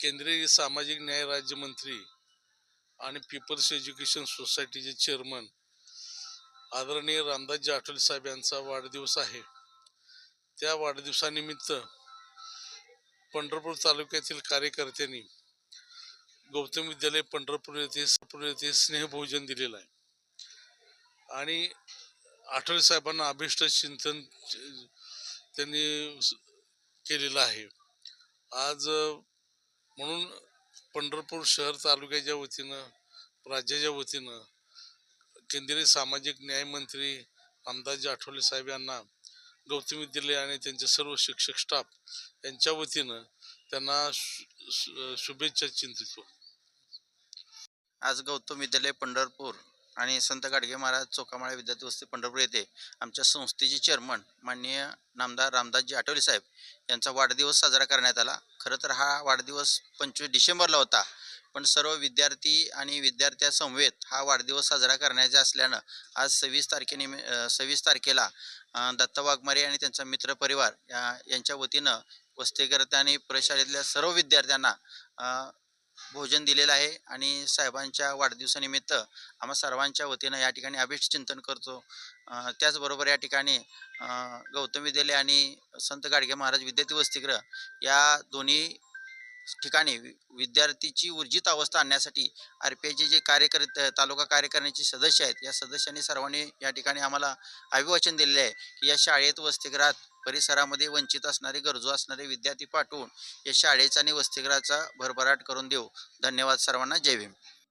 केंद्रीय सामाजिक न्याय राज्यमंत्री आणि पीपल्स एज्युकेशन सोसायटीचे चेअरमन आदरणीय रामदासजी आठवले साहेब यांचा वाढदिवस आहे. त्या वाढदिवसानिमित्त पंढरपूर तालुक्यातील कार्यकर्त्यांनी गौतम विद्यालय पंढरपूर येथे पंढरपूर येथे स्नेहभोजन दिलेलं आहे. आणि आठवले साहेबांना अभिष्ट चिंतन त्यांनी केलेलं आहे. आज म्हणून पंढरपूर शहर तालुक्याच्या वतीनं राज्याच्या वतीनं केंद्रीय सामाजिक न्याय मंत्री रामदासजी आठवले साहेब यांना गौतम विद्यालय आणि त्यांचे सर्व शिक्षक स्टाफ यांच्या वतीनं त्यांना शुभेच्छा चिंतितो. आज गौतम विद्यालय पंढरपूर. आणि संत गाडगे महाराज चोकामाळा विद्यार्थी वस्ती पंढरपूर येथे आमच्या संस्थेचे चेअरमन माननीय नामदार रामदासजी आठवले साहेब यांचा वाढदिवस साजरा करण्यात आला. खरं तर हा वाढदिवस पंचवीस डिसेंबरला होता. पण सर्व विद्यार्थी आणि विद्यार्थ्यासमवेत हा वाढदिवस साजरा करण्याचा असल्यानं आज सव्वीस तारखेनिमि सव्वीस तारखेला दत्ता वाघमारे आणि त्यांचा मित्रपरिवार या यांच्या वतीनं वस्तीकर्ते आणि प्रशालेतल्या सर्व विद्यार्थ्यांना भोजन दिलेलं आहे आणि साहेबांच्या वाढदिवसानिमित्त आम्हा सर्वांच्या वतीनं या ठिकाणी अभिष्ट चिंतन करतो. त्याचबरोबर या ठिकाणी गौतम विद्यालय आणि संत गाडगे महाराज विद्यार्थी वसतिगृह या दोन्ही ठिकाणी वि- विद्यार्थीची ऊर्जित अवस्था आणण्यासाठी आर पी आयचे जे कार्यकर्ते तालुका कार्यकारिणीचे सदस्य आहेत या सदस्यांनी सर्वांनी या ठिकाणी आम्हाला अभिवाचन दिलेले आहे की या शाळेत वसतिगृहात परिसरामध्ये वंचित असणारे गरजू असणारे विद्यार्थी पाठवून या शाळेचा आणि वसतिगृहाचा भरभराट करून देऊ. धन्यवाद सर्वांना. जय भीम.